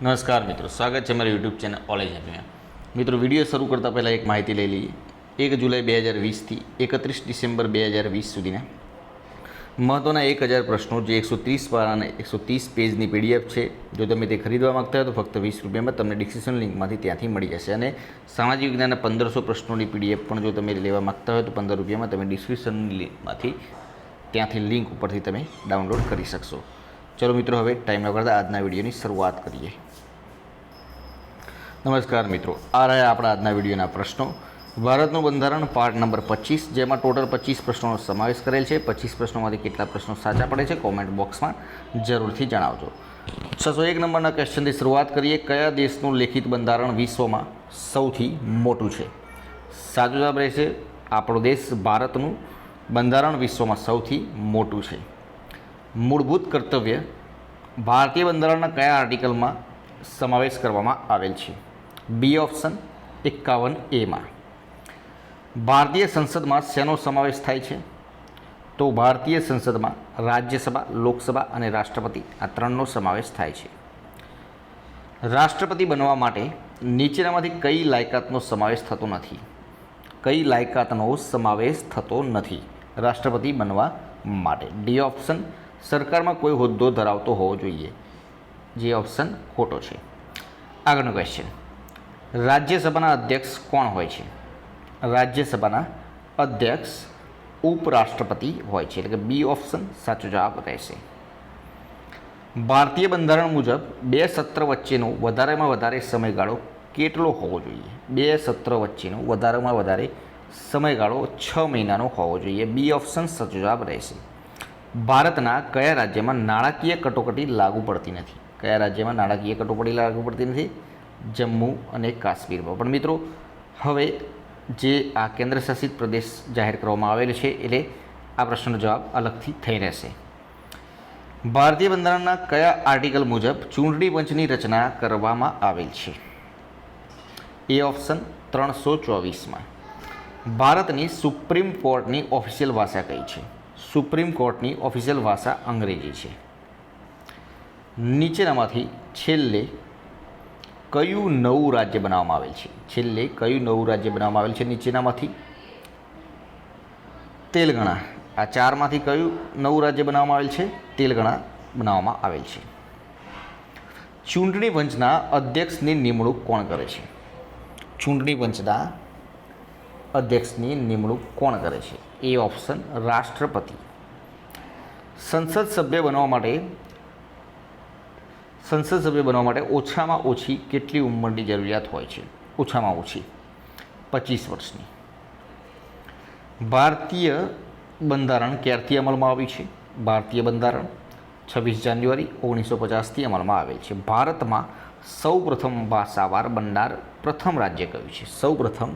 નમસ્કાર મિત્રો, સ્વાગત છે મારી યુટ્યુબ ચેનલ ઓલેજ હેપીમાં મિત્રો, વીડિયો શરૂ કરતાં પહેલાં એક માહિતી લઈ લઈએ. એક જુલાઈ બે હજાર વીસથી એકત્રીસ ડિસેમ્બર બે હજાર વીસ સુધીના. મહત્ત્વના એક હજાર પ્રશ્નો, જે એકસો ત્રીસ પારાને એકસો ત્રીસ પેજની પીડીએફ છે. જો તમે તે ખરીદવા માગતા હો તો ફક્ત વીસ રૂપિયામાં તમને ડિસ્ક્રિપ્શન લિંકમાંથી ત્યાંથી મળી જશે. અને સામાજિક વિજ્ઞાનના પંદરસો પ્રશ્નોની પીડીએફ પણ જો તમે લેવા માગતા હોય તો પંદર રૂપિયામાં તમે ડિસ્ક્રિપ્શન લિંકમાંથી ત્યાંથી લિંક ઉપરથી તમે ડાઉનલોડ કરી શકશો. ચલો મિત્રો, હવે ટાઈમ ન કરતાં આજના વિડીયોની શરૂઆત કરીએ. નમસ્કાર મિત્રો. આ રહ્યા આપણા આજના વિડીયોના પ્રશ્નો. ભારતનું બંધારણ પાર્ટ નંબર પચીસ, જેમાં ટોટલ પચીસ પ્રશ્નોનો સમાવેશ કરેલ છે. પચીસ પ્રશ્નોમાંથી કેટલા પ્રશ્નો સાચા પડે છે કોમેન્ટ બોક્સમાં જરૂરથી જણાવજો. છસો એક નંબરના ક્વેશ્ચનથી શરૂઆત કરીએ. કયા દેશનું લેખિત બંધારણ વિશ્વમાં સૌથી મોટું છે? સાચો જવાબ રહેશે, આપણો દેશ ભારતનું બંધારણ વિશ્વમાં સૌથી મોટું છે. મૂળભૂત કર્તવ્ય, ભારતીય બંધારણના કયા આર્ટિકલમાં સમાવેશ કરવામાં આવેલ છે? બી ઓપ્શન એકાવન એમાં. ભારતીય સંસદમાં શેનો સમાવેશ થાય છે? તો ભારતીય સંસદમાં રાજ્યસભા, લોકસભા અને રાષ્ટ્રપતિ આ ત્રણનો સમાવેશ થાય છે. રાષ્ટ્રપતિ બનવા માટે નીચેનામાંથી કઈ લાયકાતનો સમાવેશ થતો નથી? કઈ લાયકાતનો સમાવેશ થતો નથી રાષ્ટ્રપતિ બનવા માટે? ડી ઓપ્શન સરકારમાં કોઈ હોદ્દો ધરાવતો હોવો જોઈએ. જે ઓપ્શન ખોટો છે. આગળનો ક્વેશ્ચન રાજ્યસભાના અધ્યક્ષ કોણ હોય છે? રાજ્યસભાના અધ્યક્ષ ઉપરાષ્ટ્રપતિ હોય છે, એટલે કે બી ઓપ્શન સાચો જવાબ રહેશે. ભારતીય બંધારણ મુજબ બે સત્ર વચ્ચેનો વધારેમાં વધારે સમયગાળો કેટલો હોવો જોઈએ? બે સત્ર વચ્ચેનો વધારેમાં વધારે સમયગાળો છ મહિનાનો હોવો જોઈએ. બી ઓપ્શન સાચો જવાબ રહેશે. ભારતના કયા રાજ્યમાં નાણાકીય કટોકટી લાગુ પડતી નથી? કયા રાજ્યમાં નાણાકીય કટોકટી લાગુ પડતી નથી? જમ્મુ અને કાશ્મીરમાં પણ મિત્રો, હવે જે આ કેન્દ્રશાસિત પ્રદેશ જાહેર કરવામાં આવેલ છે, એટલે આ પ્રશ્નનો જવાબ અલગથી થઈ રહેશે. ભારતીય બંધારણના કયા આર્ટિકલ મુજબ ચૂંટણી પંચની રચના કરવામાં આવેલ છે? એ ઓપ્શન ત્રણસો ચોવીસમાં ભારતની સુપ્રીમ કોર્ટની ઓફિશિયલ ભાષા કઈ છે? સુપ્રીમ કોર્ટની ઓફિશિયલ ભાષા અંગ્રેજી છે. નીચેનામાંથી છેલ્લે કયું નવું રાજ્ય બનાવવામાં આવેલ છે? છેલ્લે કયું નવું રાજ્ય બનાવવામાં આવેલ છે? નીચેનામાંથી તેલગણા. આ ચારમાંથી કયું નવું રાજ્ય બનાવવામાં આવેલ છે? તેલગણા બનાવવામાં આવેલ છે. ચૂંટણી પંચના અધ્યક્ષની નિમણૂક કોણ કરે છે? ચૂંટણી પંચના અધ્યક્ષની નિમણૂક કોણ કરે છે? એ ઓપ્શન રાષ્ટ્રપતિ. સંસદ સભ્ય બનવા માટે સંસદ સભ્ય બનવા માટે ઓછામાં ઓછી કેટલી ઉંમરની જરૂરિયાત હોય છે? ઓછામાં ઓછી. પચીસ વર્ષની. ભારતીય બંધારણ ક્યારથી અમલમાં આવ્યું છે? ભારતીય બંધારણ છવ્વીસ જાન્યુઆરી ઓગણીસો પચાસથી અમલમાં આવેલ છે. ભારતમાં સૌ પ્રથમ ભાષાવાર બનનાર પ્રથમ રાજ્ય કયું છે? સૌ પ્રથમ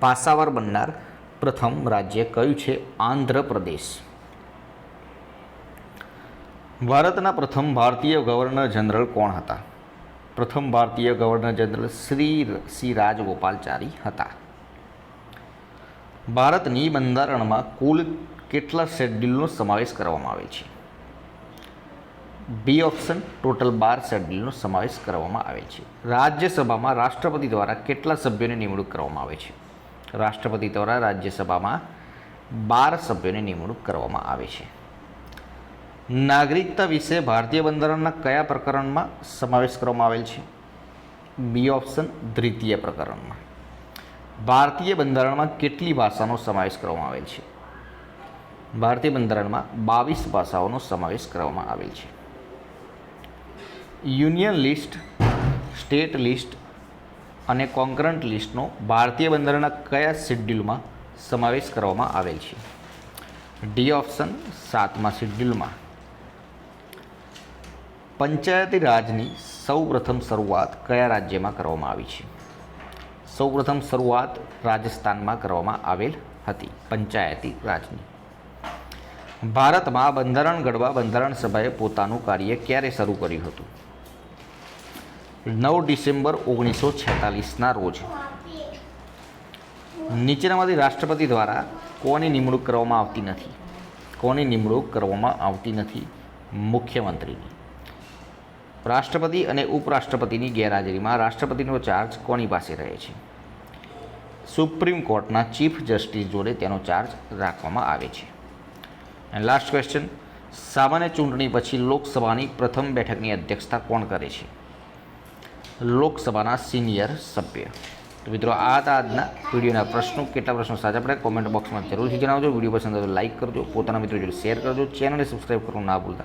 ભાષાવાર બનનાર પ્રથમ રાજ્ય કયું છે? આંધ્રપ્રદેશ. ભારતના પ્રથમ ભારતીય ગવર્નર જનરલ કોણ હતા? પ્રથમ ભારતીય ગવર્નર જનરલ શ્રી શ્રી રાજગોપાલચારી હતા. ભારતની બંધારણમાં કુલ કેટલા શેડ્યુલનો સમાવેશ કરવામાં આવે છે? બી ઓપ્શન, ટોટલ બાર શેડ્યુલનો સમાવેશ કરવામાં આવે છે. રાજ્યસભામાં રાષ્ટ્રપતિ દ્વારા કેટલા સભ્યોની નિમણૂક કરવામાં આવે છે? રાષ્ટ્રપતિ દ્વારા રાજ્યસભામાં બાર સભ્યોની નિમણૂક કરવામાં આવે છે. નાગરિકતા વિશે ભારતીય બંધારણના કયા પ્રકરણમાં સમાવેશ કરવામાં આવેલ છે? બી ઓપ્શન દ્વિતીય પ્રકરણમાં. ભારતીય બંધારણમાં કેટલી ભાષાનો સમાવેશ કરવામાં આવેલ છે? ભારતીય બંધારણમાં બાવીસ ભાષાઓનો સમાવેશ કરવામાં આવેલ છે. યુનિયન લિસ્ટ, સ્ટેટ લિસ્ટ અને કોન્કરન્ટ લિસ્ટનો ભારતીય બંધારણના કયા શેડ્યુલમાં સમાવેશ કરવામાં આવેલ છે? ડી ઓપ્શન સાતમા શેડ્યુલમાં. પંચાયતી રાજની સૌપ્રથમ શરૂઆત કયા રાજ્યમાં કરવામાં આવી છે? સૌપ્રથમ શરૂઆત રાજસ્થાનમાં કરવામાં આવેલ હતી પંચાયતી રાજની ભારતમાં બંધારણ ઘડવા બંધારણ સભાએ પોતાનું કાર્ય ક્યારે શરૂ કર્યું હતું? નવ ડિસેમ્બર ઓગણીસો છેતાલીસના રોજ. નીચેનામાંથી રાષ્ટ્રપતિ દ્વારા કોની નિમણૂક કરવામાં આવતી નથી? કોની નિમણૂક કરવામાં આવતી નથી? મુખ્યમંત્રીની. રાષ્ટ્રપતિ અને ઉપરાષ્ટ્રપતિની ગેરહાજરીમાં રાષ્ટ્રપતિનો ચાર્જ કોની પાસે રહે છે? સુપ્રીમ કોર્ટના ચીફ જસ્ટિસ જોડે તેનો ચાર્જ રાખવામાં આવે છે. એન્ડ લાસ્ટ ક્વેશ્ચન સામાન્ય ચૂંટણી પછી લોકસભાની પ્રથમ બેઠકની અધ્યક્ષતા કોણ કરે છે? લોકસભાના સિનિયર સભ્ય. તો મિત્રો, આ હતા આજના વિડીયોના પ્રશ્નો. કેટલા પ્રશ્નો સાચા પડે કોમેન્ટ બોક્સમાં જરૂરથી જણાવજો. વીડિયો પસંદ આવે લાઇક કરજો. પોતાના મિત્રો જોડે શેર કરજો. ચેનલને સબસ્ક્રાઈબ કરવું ના ભૂલતા.